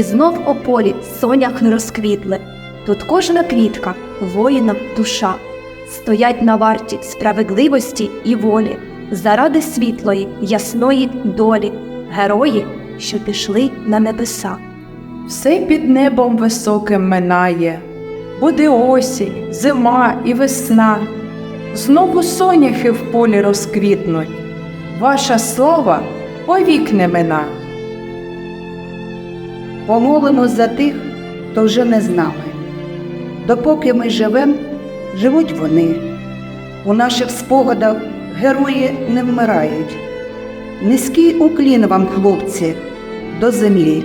І знов о полі соняхи розквітли. Тут кожна квітка воїнам душа. Стоять на варті справедливості і волі, заради світлої, ясної долі, герої, що пішли на небеса. Все під небом високим минає, буде осінь, зима і весна. Знову соняхи в полі розквітнуть. Ваша слава повік не мина. Помолимось за тих, хто вже не з нами. Допоки ми живемо, живуть вони. У наших спогадах герої не вмирають. Низький уклін вам, хлопці, до землі.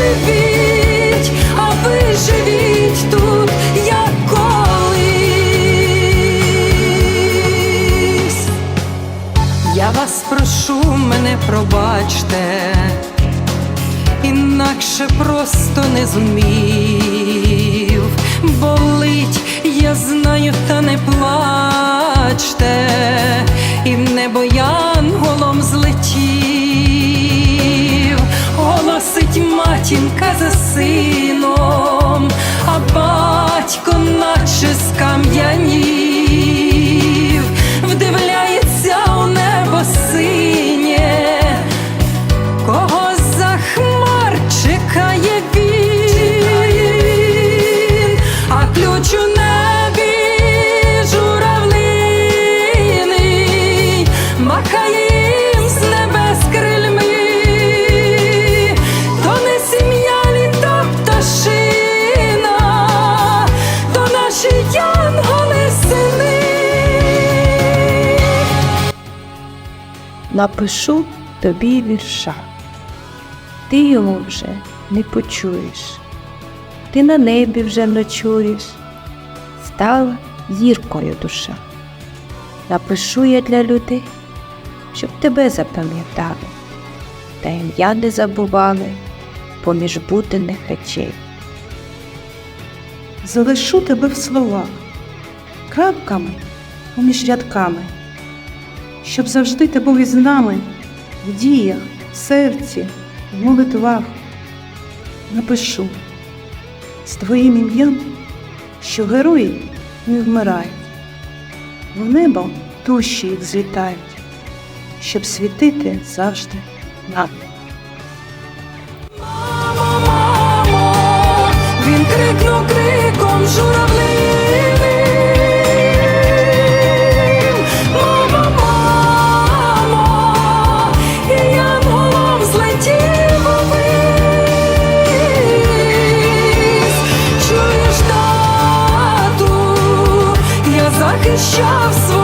Живіть, а ви живіть тут, як. Я вас прошу, мене пробачте, інакше просто не зумів. Болить, я матінка за сином, а батько наче скам'янів, Напишу тобі вірша. Ти його вже не почуєш, ти на небі вже ночуєш, стала зіркою душа. Напишу я для людей, щоб тебе запам'ятали, та ім'я не забували поміж буденних речей. залишу тебе в словах, крапками поміж рядками, щоб завжди ти був із нами в діях, в серці, в молитвах. Напишу з твоїм ім'ям, що герої не вмирають, в небо душі їх злітають, щоб світити завжди над. Він крикнув криком журавли. Він що в своїй